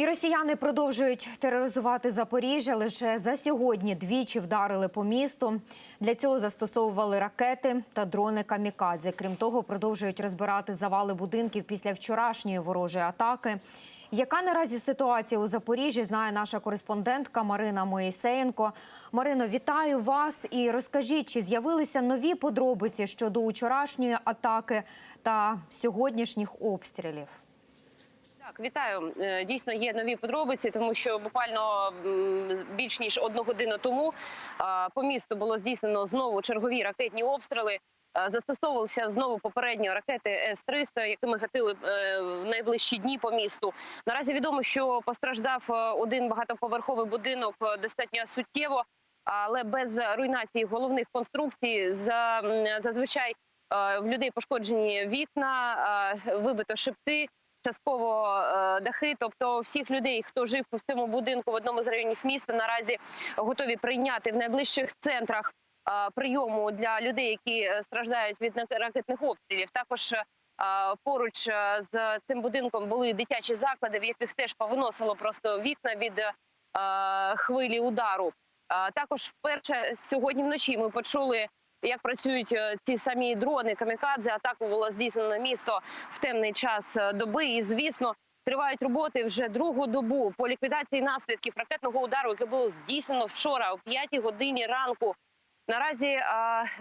І росіяни продовжують тероризувати Запоріжжя. Лише за сьогодні двічі вдарили по місту. Для цього застосовували ракети та дрони камікадзе. Крім того, продовжують розбирати завали будинків після вчорашньої ворожої атаки. Яка наразі ситуація у Запоріжжі? Знає наша кореспондентка Марина Моїсеєнко. Марино, вітаю вас і розкажіть, чи з'явилися нові подробиці щодо вчорашньої атаки та сьогоднішніх обстрілів? Так, вітаю. Е, Дійсно є нові подробиці, тому що буквально більш ніж одну годину тому по місту було здійснено знову чергові ракетні обстріли. Застосовувалися знову попередньо ракети С-300, якими гатили е, в найближчі дні по місту. Наразі відомо, що постраждав е, один багатоповерховий будинок достатньо суттєво, але без руйнації головних конструкцій. За зазвичай в людей пошкоджені вікна, вибито шипти частково е, дахи. Тобто, всіх людей, хто жив в цьому будинку в одному з районів міста, наразі готові прийняти в найближчих центрах е, прийому для людей, які е, страждають від ракетних обстрілів. Також поруч з цим будинком були дитячі заклади, в яких теж повиносило просто вікна від хвилі удару. Також вперше сьогодні вночі ми почули. Як працюють е, ті самі дрони камікадзе, атаку було здійснено місто в темний час е, доби. І звісно, тривають роботи вже другу добу по ліквідації наслідків ракетного удару, яке було здійснено вчора о 5 годині ранку. Наразі е,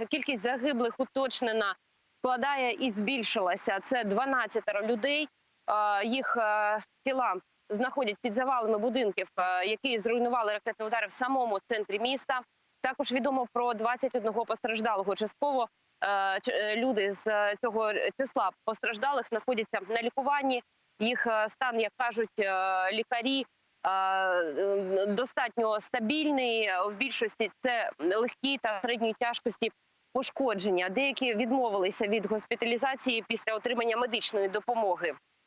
кількість загиблих уточнена складає і збільшилася. Це 12 людей. Е, їх е, тіла знаходять під завалами будинків, які зруйнували ракетні удари в самому центрі міста. Також відомо про 21 постраждалого. Частково е, е, люди з е, цього числа постраждалих знаходяться на лікуванні. Їх стан, як кажуть лікарі, достатньо стабільний. В більшості це легкі та середньої тяжкості пошкодження. Деякі відмовилися від госпіталізації після отримання медичної допомоги.